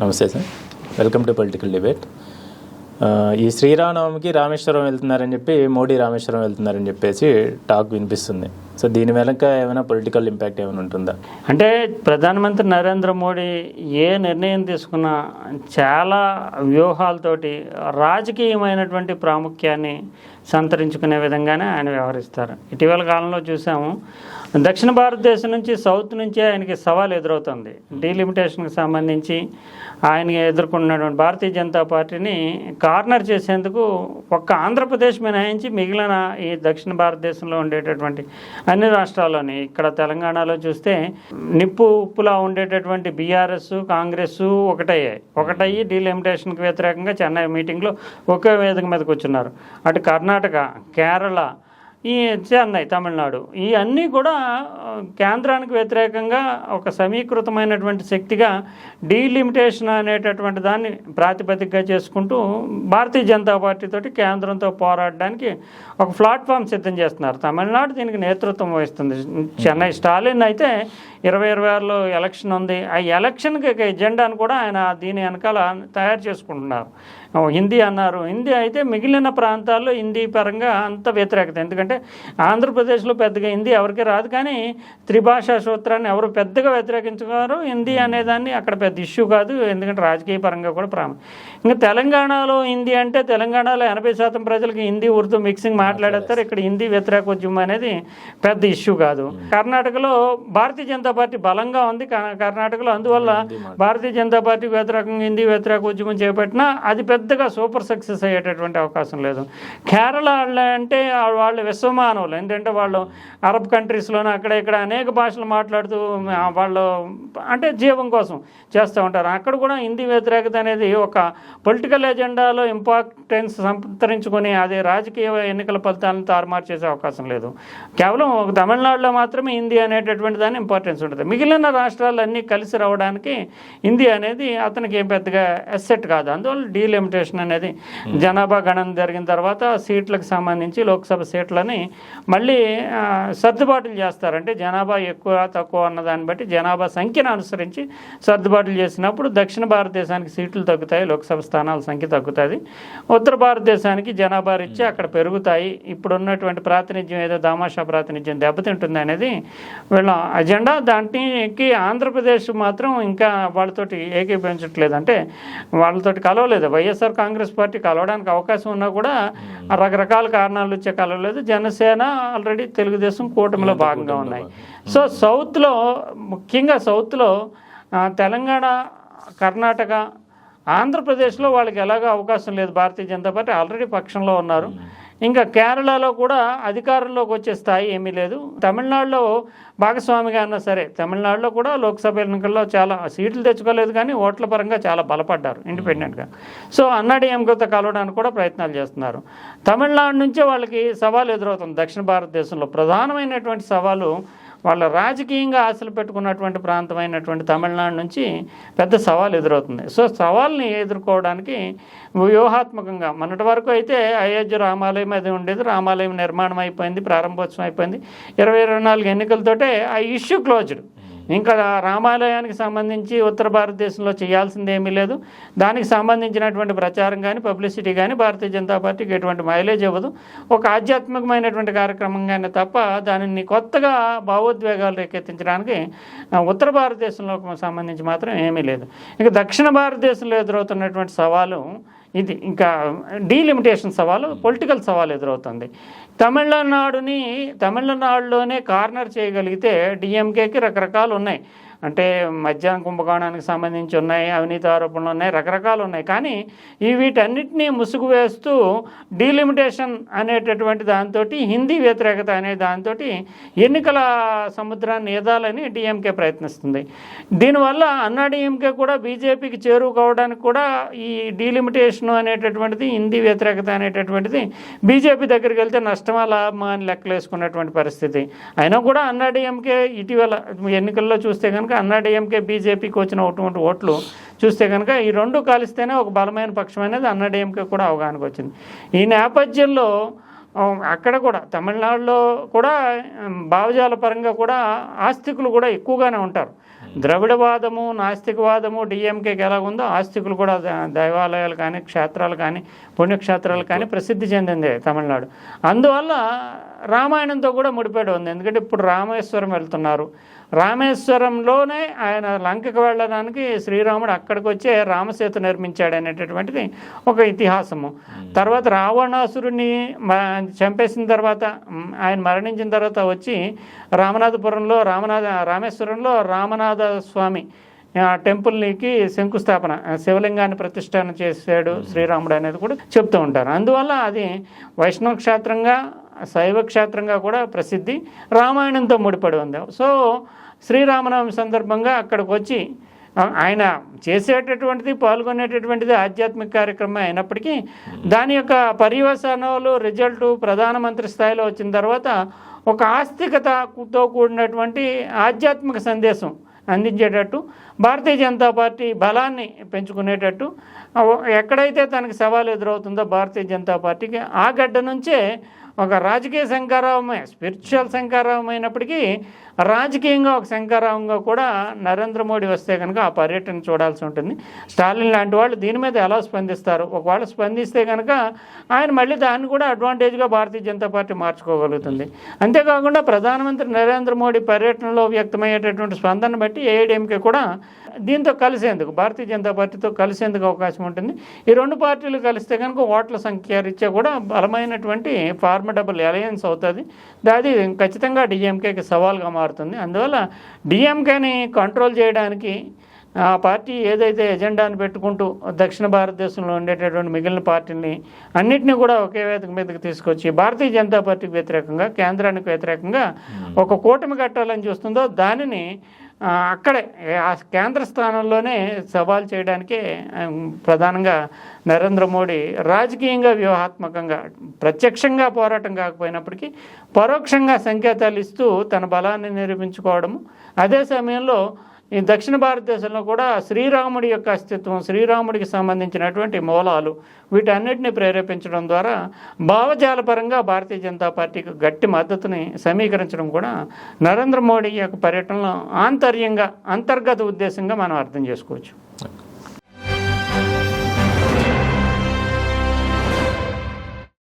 నమస్తే sir. Welcome to political debate ఈ శ్రీరామనవమికి రామేశ్వరం వెళ్తున్నారని చెప్పి మోడీ రామేశ్వరం వెళ్తున్నారని చెప్పేసి టాక్ వినిపిస్తుంది. సో దీని వెనక ఏమైనా పొలిటికల్ ఇంపాక్ట్ ఏమైనా ఉంటుందా? అంటే ప్రధానమంత్రి నరేంద్ర మోడీ ఏ నిర్ణయం తీసుకున్నా చాలా వ్యూహాలతోటి రాజకీయమైనటువంటి ప్రాముఖ్యాన్ని సంతరించుకునే విధంగానే ఆయన వ్యవహరిస్తారు. ఇటీవల కాలంలో చూసాము దక్షిణ భారతదేశం నుంచి సౌత్ నుంచే ఆయనకి సవాల్ ఎదురవుతుంది. డీలిమిటేషన్కి సంబంధించి ఆయన ఎదుర్కొన్నటువంటి భారతీయ జనతా పార్టీని కార్నర్ చేసేందుకు ఒక్క ఆంధ్రప్రదేశ్ మినహాయించి మిగిలిన ఈ దక్షిణ భారతదేశంలో ఉండేటటువంటి అన్ని రాష్ట్రాల్లోని ఇక్కడ తెలంగాణలో చూస్తే నిప్పు ఉప్పులా ఉండేటటువంటి బీఆర్ఎస్ కాంగ్రెస్ ఒకటయ్యాయి ఒకటయ్యి డీలిమిటేషన్కి వ్యతిరేకంగా చెన్నై మీటింగ్లో ఒకే వేదిక మీద కూర్చున్నారు. అటు కర్ణాటక కేరళ ఈ చెన్నై తమిళనాడు. ఈ అన్నీ కూడా కేంద్రానికి వ్యతిరేకంగా ఒక సమీకృతమైనటువంటి శక్తిగా డీలిమిటేషన్ అనేటటువంటి దాన్ని ప్రాతిపదికగా చేసుకుంటూ భారతీయ జనతా పార్టీతోటి కేంద్రంతో పోరాడడానికి ఒక ప్లాట్ఫామ్ సిద్ధం చేస్తున్నారు. తమిళనాడు దీనికి నేతృత్వం వహిస్తుంది. చెన్నై స్టాలిన్ అయితే ఇరవై ఇరవై ఆరులో ఎలక్షన్ ఉంది. ఆ ఎలక్షన్కి ఎజెండాను కూడా ఆయన దీని వెనకాల తయారు చేసుకుంటున్నారు. హిందీ అన్నారు. హిందీ అయితే మిగిలిన ప్రాంతాల్లో హిందీ పరంగా అంత వ్యతిరేకత. ఎందుకంటే ఆంధ్రప్రదేశ్లో పెద్దగా హిందీ ఎవరికి రాదు కానీ త్రిభాషా సూత్రాన్ని ఎవరు పెద్దగా వ్యతిరేకించుకున్నారు. హిందీ అనేదాన్ని అక్కడ పెద్ద ఇష్యూ కాదు ఎందుకంటే రాజకీయ పరంగా కూడా ప్రాము. ఇంకా తెలంగాణలో హిందీ అంటే తెలంగాణలో ఎనభై శాతం ప్రజలకి హిందీ ఉర్దూ మిక్సింగ్ మాట్లాడేస్తారు. ఇక్కడ హిందీ వ్యతిరేకోద్యమం అనేది పెద్ద ఇష్యూ కాదు. కర్ణాటకలో భారతీయ జనతా పార్టీ బలంగా ఉంది కర్ణాటకలో అందువల్ల భారతీయ జనతా పార్టీకి వ్యతిరేకంగా హిందీ వ్యతిరేక ఉద్యమం చేపట్టినా అది పెద్దగా సూపర్ సక్సెస్ అయ్యేటటువంటి అవకాశం లేదు. కేరళ వాళ్ళు అంటే వాళ్ళు విశ్వమానవులు. ఎందుకంటే వాళ్ళు అరబ్ కంట్రీస్లోనే అక్కడ ఇక్కడ అనేక భాషలు మాట్లాడుతూ వాళ్ళు అంటే జీవం కోసం చేస్తూ ఉంటారు. అక్కడ కూడా హిందీ వ్యతిరేకత అనేది ఒక పొలిటికల్ ఎజెండాలో ఇంపార్టెన్స్ సంతరించుకొని అది రాజకీయ ఎన్నికల ఫలితాలను తారుమారు చేసే అవకాశం లేదు. కేవలం ఒక తమిళనాడులో మాత్రమే హిందీ అనేటటువంటి దాని ఇంపార్టెన్స్ ఉంటుంది. మిగిలిన రాష్ట్రాలన్నీ కలిసి రావడానికి హిందీ అనేది అతనికి ఏం పెద్దగా ఎసెట్ కాదు. అందువల్ల డీలిమిటేషన్ అనేది జనాభా గణన జరిగిన తర్వాత సీట్లకు సంబంధించి లోక్సభ సీట్లని మళ్ళీ ఆ, సర్దుబాట్లు చేస్తారు. అంటే జనాభా ఎక్కువ తక్కువ అన్న దాన్ని బట్టి జనాభా సంఖ్యను అనుసరించి సర్దుబాట్లు చేసినప్పుడు దక్షిణ భారతదేశానికి సీట్లు తగ్గుతాయి లోక్సభ స్థానాల సంఖ్య తగ్గుతుంది. ఉత్తర భారతదేశానికి జనాభా రీత్యా అక్కడ పెరుగుతాయి. ఇప్పుడు ఉన్నటువంటి ప్రాతినిధ్యం ఏదో దామాషా ప్రాతినిధ్యం దెబ్బతింటుంది అనేది వీళ్ళ అజెండా. దానికి ఆంధ్రప్రదేశ్ మాత్రం ఇంకా వాళ్ళతోటి ఏకీభవించట్లేదు అంటే వాళ్ళతోటి కలవలేదు. వైఎస్ఆర్ కాంగ్రెస్ పార్టీ కలవడానికి అవకాశం ఉన్నా కూడా రకరకాల కారణాలు వచ్చే కలవలేదు. జనసేన ఆల్రెడీ తెలుగుదేశం కూటమిలో భాగంగా ఉన్నాయి. సో సౌత్లో ముఖ్యంగా సౌత్లో తెలంగాణ కర్ణాటక ఆంధ్రప్రదేశ్లో వాళ్ళకి ఎలాగో అవకాశం లేదు. భారతీయ జనతా పార్టీ ఆల్రెడీ పక్షంలో ఉన్నారు. ఇంకా కేరళలో కూడా అధికారంలోకి వచ్చే స్థాయి ఏమీ లేదు. తమిళనాడులో భాగస్వామిగా అన్నా సరే తమిళనాడులో కూడా లోక్సభ ఎన్నికల్లో చాలా సీట్లు తెచ్చుకోలేదు కానీ ఓట్ల పరంగా చాలా బలపడ్డారు ఇండిపెండెంట్గా. సో అన్నాడీఎంకేతో కలవడానికి కూడా ప్రయత్నాలు చేస్తున్నారు. తమిళనాడు నుంచే వాళ్ళకి సవాలు ఎదురవుతుంది. దక్షిణ భారతదేశంలో ప్రధానమైనటువంటి సవాలు వాళ్ళ రాజకీయంగా ఆశలు పెట్టుకున్నటువంటి ప్రాంతమైనటువంటి తమిళనాడు నుంచి పెద్ద సవాల్ ఎదురవుతుంది. సో సవాల్ని ఎదుర్కోవడానికి వ్యూహాత్మకంగా మొన్నటి వరకు అయితే అయోధ్య రామాలయం అది ఉండేది. రామాలయం నిర్మాణం అయిపోయింది ప్రారంభోత్సవం అయిపోయింది. ఇరవై ఇరవై నాలుగు ఎన్నికలతోటే ఆ ఇష్యూ క్లోజ్డ్. ఇంకా రామాలయానికి సంబంధించి ఉత్తర భారతదేశంలో చేయాల్సింది ఏమీ లేదు. దానికి సంబంధించినటువంటి ప్రచారం కానీ పబ్లిసిటీ కానీ భారతీయ జనతా పార్టీకి ఎటువంటి మైలేజ్ ఇవ్వదు. ఒక ఆధ్యాత్మికమైనటువంటి కార్యక్రమంగానే తప్ప దానిని కొత్తగా భావోద్వేగాలు రేకెత్తించడానికి ఉత్తర భారతదేశంలో సంబంధించి మాత్రం ఏమీ లేదు. ఇక దక్షిణ భారతదేశంలో ఎదురవుతున్నటువంటి సవాలు ఇది ఇంకా డీలిమిటేషన్ సవాలు పొలిటికల్ సవాల్ ఎదురవుతుంది. తమిళనాడుని తమిళనాడులోనే కార్నర్ చేయగలిగితే డిఎంకేకి రకరకాలు ఉన్నాయి. అంటే మధ్యాహ్న కుంభకోణానికి సంబంధించి ఉన్నాయి అవినీతి ఆరోపణలు ఉన్నాయి రకరకాలు ఉన్నాయి. కానీ ఈ వీటన్నిటినీ ముసుగు వేస్తూ డీలిమిటేషన్ అనేటటువంటి దాంతో హిందీ వ్యతిరేకత అనే దాంతో ఎన్నికల సముద్రాన్ని ఎదాలని డిఎంకే ప్రయత్నిస్తుంది. దీనివల్ల అన్నా డిఎంకే కూడా బీజేపీకి చేరుకోవడానికి కూడా ఈ డీలిమిటేషన్ అనేటటువంటిది హిందీ వ్యతిరేకత అనేటటువంటిది బీజేపీ దగ్గరికి వెళ్తే నష్టమా లాభమా అని లెక్కలేసుకున్నటువంటి పరిస్థితి. అయినా కూడా అన్నా డిఎంకే ఇటీవల ఎన్నికల్లో చూస్తే కనుక అన్నా డిఎంకే బీజేపీకి వచ్చిన అటువంటి ఓట్లు చూస్తే కనుక ఈ రెండు కలిస్తేనే ఒక బలమైన పక్షం అనేది అన్నా డిఎంకే కూడా అవగాహనకు వచ్చింది. ఈ నేపథ్యంలో అక్కడ కూడా తమిళనాడులో కూడా భావజాల పరంగా కూడా ఆస్తికులు కూడా ఎక్కువగానే ఉంటారు. ద్రవిడవాదము నాస్తికవాదము డిఎంకేకి ఎలా ఉందో ఆస్తికులు కూడా దైవాలయాలు కానీ క్షేత్రాలు కానీ పుణ్యక్షేత్రాలు కానీ ప్రసిద్ధి చెందింది తమిళనాడు. అందువల్ల రామాయణంతో కూడా ముడిపడి ఉంది. ఎందుకంటే ఇప్పుడు రామేశ్వరం వెళ్తున్నారు. రామేశ్వరంలోనే ఆయన లంకకు వెళ్ళడానికి శ్రీరాముడు అక్కడికి వచ్చే రామసేతు నిర్మించాడు అనేటటువంటిది ఒక ఇతిహాసము. తర్వాత రావణాసురుని చంపేసిన తర్వాత ఆయన మరణించిన తర్వాత వచ్చి రామనాథపురంలో రామనాథ రామేశ్వరంలో రామనాథ స్వామి ఆ టెంపుల్కి శంకుస్థాపన శివలింగాన్ని ప్రతిష్టాన చేశాడు శ్రీరాముడు అనేది కూడా చెప్తూ ఉంటారు. అందువల్ల అది వైష్ణవ క్షేత్రంగా శైవ క్షేత్రంగా కూడా ప్రసిద్ధి రామాయణంతో ముడిపడి ఉంది. సో శ్రీరామనవమి సందర్భంగా అక్కడికి వచ్చి ఆయన చేసేటటువంటిది పాల్గొనేటటువంటిది ఆధ్యాత్మిక కార్యక్రమం అయినప్పటికీ దాని యొక్క పర్యవసానాలు రిజల్ట్ ప్రధానమంత్రి స్థాయిలో వచ్చిన తర్వాత ఒక ఆస్తికతతో కూడినటువంటి ఆధ్యాత్మిక సందేశం అందించేటట్టు భారతీయ జనతా పార్టీ బలాన్ని పెంచుకునేటట్టు ఎక్కడైతే తనకి సవాలు ఎదురవుతుందో భారతీయ జనతా పార్టీకి ఆ గడ్డ నుంచే ఒక రాజకీయ శంకారావమే స్పిరిచువల్ శంకారావం అయినప్పటికీ రాజకీయంగా ఒక శంకారావంగా కూడా నరేంద్ర మోడీ వస్తే కనుక ఆ పర్యటన చూడాల్సి ఉంటుంది. స్టాలిన్ లాంటి వాళ్ళు దీని మీద ఎలా స్పందిస్తారు? ఒకవేళ స్పందిస్తే కనుక ఆయన మళ్ళీ దాన్ని కూడా అడ్వాంటేజ్గా భారతీయ జనతా పార్టీ మార్చుకోగలుగుతుంది. అంతేకాకుండా ప్రధానమంత్రి నరేంద్ర మోడీ పర్యటనలో వ్యక్తమయ్యేటటువంటి స్పందన బట్టి ఏఐడిఎంకే కూడా దీంతో కలిసేందుకు భారతీయ జనతా పార్టీతో కలిసేందుకు అవకాశం ఉంటుంది. ఈ రెండు పార్టీలు కలిస్తే కనుక ఓట్ల సంఖ్య రీత్యా కూడా బలమైనటువంటి ఫార్మడబుల్ అలయన్స్ అవుతుంది. అది ఖచ్చితంగా డిఎంకేకి సవాల్గా మారుతుంది. అందువల్ల డిఎంకేని కంట్రోల్ చేయడానికి ఆ పార్టీ ఏదైతే ఎజెండాను పెట్టుకుంటూ దక్షిణ భారతదేశంలో ఉండేటటువంటి మిగిలిన పార్టీని అన్నిటినీ కూడా ఒకే వేదిక మీదకి తీసుకొచ్చి భారతీయ జనతా పార్టీకి వ్యతిరేకంగా కేంద్రానికి వ్యతిరేకంగా ఒక కూటమి కట్టాలని చూస్తుందో దానిని అక్కడే ఆ కేంద్ర స్థానంలోనే సవాల్ చేయడానికే ప్రధానంగా నరేంద్ర మోడీ రాజకీయంగా వ్యూహాత్మకంగా ప్రత్యక్షంగా పోరాటం కాకపోయినప్పటికీ పరోక్షంగా సంకేతాలు ఇస్తూ తన బలాన్ని నిరూపించుకోవడము అదే సమయంలో ఈ దక్షిణ భారతదేశంలో కూడా శ్రీరాముడి యొక్క అస్తిత్వం శ్రీరాముడికి సంబంధించినటువంటి మూలాలు వీటన్నిటిని ప్రేరేపించడం ద్వారా భావజాలపరంగా భారతీయ జనతా పార్టీకి గట్టి మద్దతుని సమీకరించడం కూడా నరేంద్ర మోడీ యొక్క పర్యటనలో ఆంతర్యంగా అంతర్గత ఉద్దేశంగా మనం అర్థం చేసుకోవచ్చు.